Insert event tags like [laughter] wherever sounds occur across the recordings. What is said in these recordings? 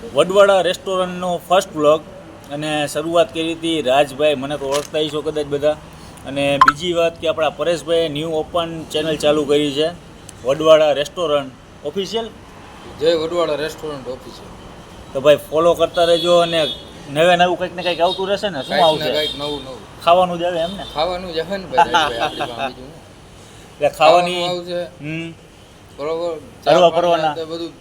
Vadvada રેસ્ટોરન્ટનો first vlog અને શરૂઆત કરી હતી રાજભાઈ મને તો ઓળખતા છો કદાચ બધા. અને બીજી વાત કે આપણા પરેશભાઈએ ન્યૂ ઓપન ચેનલ ચાલુ કરી છે વડવાડા રેસ્ટોરન્ટ ઓફિશિયલ? જય વડવાડા રેસ્ટોરન્ટ ઓફિશિયલ. તો ભાઈ ફોલો કરતા રહેજો અને નવે નવું કંઈક ને કંઈક આવતું રહેશે ને શું આવશે? કાંઈક નવું નવું. ખાવાનું જ આવે એમ ને? ખાવાનું જ આવે ને ભાઈ? [laughs] એટલે ખાવાની આવશે. હમ. બરોબર. હરવા ફરવાના. બધું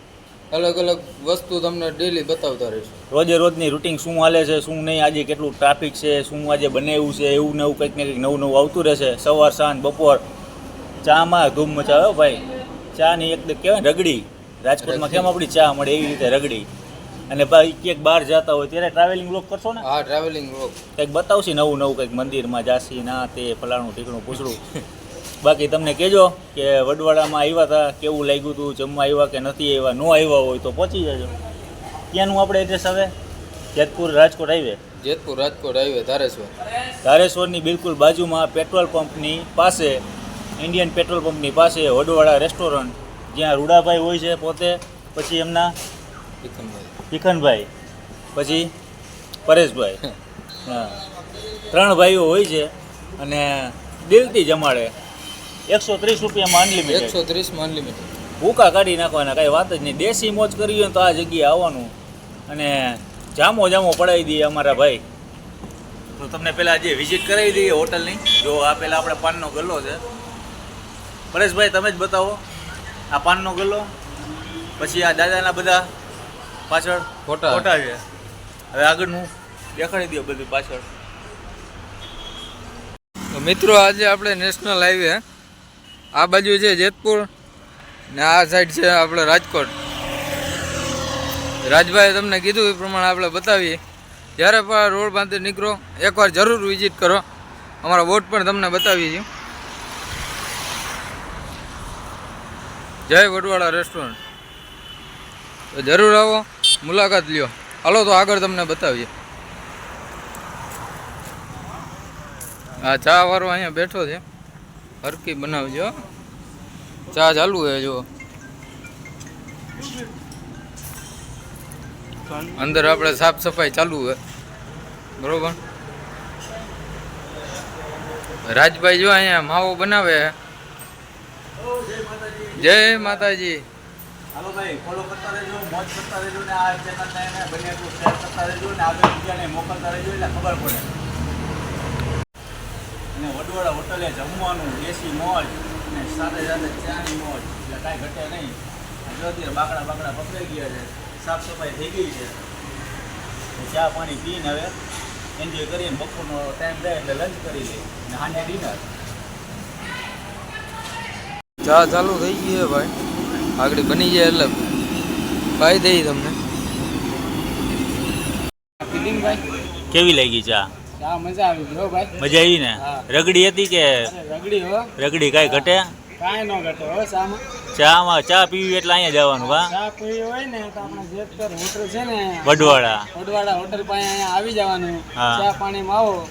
અલગ અલગ વસ્તુ તમને ડેલી બતાવતા રહીશું. રોજે રોજની રૂટિન શું હાલે છે શું નહીં આજે કેટલું ટ્રાફિક છે શું આજે બનાવ્યું છે એવું ને એવું કંઈક ને કંઈક નવું નવું આવતું રહેશે. સવાર સાંજ બપોર ચામાં ધૂમ મચાવે હો ભાઈ. ચાની એક કહેવાય રગડી. રાજકોટમાં કેમ આપણી ચા મળે એવી રીતે રગડી. અને ભાઈ ક્યાંક બહાર જતા હોય ત્યારે ટ્રાવેલિંગ લોક કરશો ને? હા ટ્રાવેલિંગ લોક કંઈક બતાવશે નવું નવું કંઈક મંદિરમાં જાસી ના તે ફલાણું ઢીકણું પૂછડું. બાકી તમને કહેજો કે વડવાડામાં આવ્યા હતા કેવું લાગ્યું હતું જમવા આવ્યા કે નથી આવ્યા ન આવ્યા હોય તો પહોંચી જજો. ક્યાંનું આપણે એડ્રેસ આવે? Jetpur Rajkot highway Jetpur Rajkot highway Dhareshwar. ધારેશ્વરની બિલકુલ બાજુમાં પેટ્રોલ પંપની પાસે ઇન્ડિયન પેટ્રોલ પંપની પાસે વડવાડા રેસ્ટોરન્ટ. જ્યાં રૂડાભાઈ હોય છે પોતે પછી એમના ભીખનભાઈ. ભીખનભાઈ પછી પરેશભાઈ. [laughs] હા. ત્રણ ભાઈઓ હોય છે અને દિલથી જમાડે. એકસો ત્રીસ રૂપિયામાં અનલિમિટેડ એકસો ત્રીસમાં અનલિમિટેડ ભૂકા કાઢી નાખવાના કાંઈ વાત જ નહીં. દેશી મોજ કરવી હોય તો આ જગ્યાએ આવવાનું. અને જામો જામો પડાવી દઈએ અમારા ભાઈ. તો તમને પહેલાં જે વિઝિટ કરાવી દઈએ હોટલની. જો આ પહેલાં આપણે પાનનો ગલ્લો છે. પરેશભાઈ તમે જ બતાવો. આ પાનનો ગલ્લો. પછી આ દાદાના બધા પાછળ ફોટા. ફોટા છે. હવે આગળનું દેખાડી દો બધું પાછળ. તો મિત્રો આજે આપણે નેશનલ હાઈવે આ બાજુ છે જેતપુર ને આ સાઈડ છે આપણે રાજકોટ. રાજભાઈએ તમને કીધું એ પ્રમાણે આપણે બતાવીએ. જ્યારે પણ રોડ બાંધી નીકળો, એકવાર જરૂર વિઝિટ કરો. અમારા બોટ પણ તમને બતાવીએ છીએ. જય વડવાળા રેસ્ટોરન્ટ તો જરૂર આવો, મુલાકાત લ્યો. હાલો તો આગળ તમને બતાવીએ. આ ચા વાળો અહીંયા બેઠો છે. હરકી બનાવજો. ચા ચાલુ છે જો. અંદર આપણે સાફ સફાઈ ચાલુ છે બરોબર? રાજભાઈ જો અહીંયા માવો બનાવે જય માતાજી. હાલો ભાઈ ફોલો કરતા રહેજો, મોજ કરતા રહેજો ને આ ચેનલને બને એટલું શેર કરતા રહેજો ને, આગળ બીજાને મોકલતા રહેજો એટલે ખબર પડે. અને વડવાડા હોટલે જમવાનું દેશી મોજ અને સાથે સાથે ચાની મોજ. એટલે કાંઈ ઘટે નહીં. જો અત્યારે બાકડા બાકડા પકડાઈ ગયા છે. સાફ સફાઈ થઈ ગઈ છે. ચા પાણી પીને હવે એન્જોય કરીને બપોરનો ટાઈમ થાય એટલે લંચ કરી લઈએ અને હાંડે ડિનર ચા ચાલુ થઈ ગઈ છે ભાઈ. આગળ બની જાય એટલે ભાઈ દઈ તમને. કેવી લાગી ચા? ચા મજા આવી ગયો ભાઈ. મજા આવી ને? રગડી હતી કે રગડી હો. રગડી કાંઈ ઘટે? કાંઈ ન ઘટે હો ચામાં ચામાં ચા પીવી એટલે અહીંયા જવાનું હા? ચા પીવી હોય ને તો આપણે જેતપુર હોટલ છે ને વડવાડા વડવાડા હોટલ પાસે અહીંયા આવી જવાનું. હા. ચા પાણીમાં આવો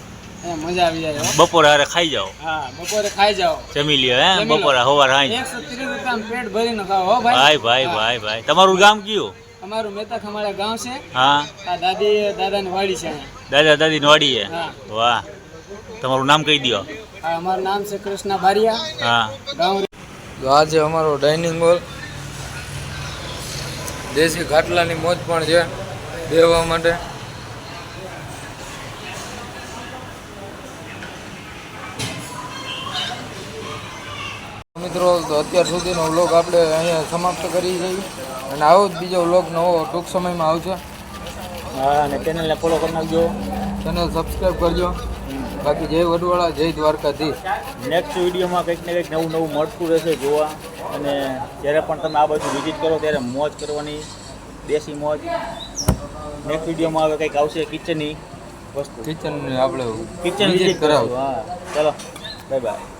મજા આવી જાય બપોરે હારે ખાઈ જાઓ. હા બપોરે ખાઈ જાઓ. જમી લ્યો હે? બપોરે હવાર હાઈ એકસો ત્રીસ રૂપિયા પેટ ભરીને ખાઓ હો ભાઈ. ભાઈ ભાઈ ભાઈ ભાઈ. તમારું ગામ કયું? અમારું મેતા ખમાડા ગામ છે. હા. આ દાદી દાદાની વાડી છે દાદા દાદી વાડી હા. વાહ. તમારું નામ કહી દો આ અમારું નામ છે કૃષ્ણ બારિયા. હા. ગામ તો આજે અમારો ડાઇનિંગ હોલ દેશી ખાટલાની મોજ પણ છે બેહવા માટે. મિત્રો તો અત્યાર સુધીનો વ્લોગ આપણે અહીંયા સમાપ્ત કરી છીએ અને આવો જ બીજો વ્લોગ નવો ટૂંક સમયમાં આવશે. હા અને ચેનલને ફોલો કરી નાખજો. ચેનલ સબસ્ક્રાઈબ કરજો. બાકી જય વડવાળા જય દ્વારકાધીશ. નેક્સ્ટ વિડીયોમાં કંઈક ને કંઈક નવું નવું મળતું રહેશે જોવા. અને જ્યારે પણ તમે આ બધું વિઝિટ કરો ત્યારે મોજ કરવાની દેશી મોજ. નેક્સ્ટ વિડીયોમાં હવે કંઈક આવશે કિચનની વસ્તુ. કિચન આપણે કિચન વિઝિટ વિઝિટ કરાવું. હા. ચલો બાય બાય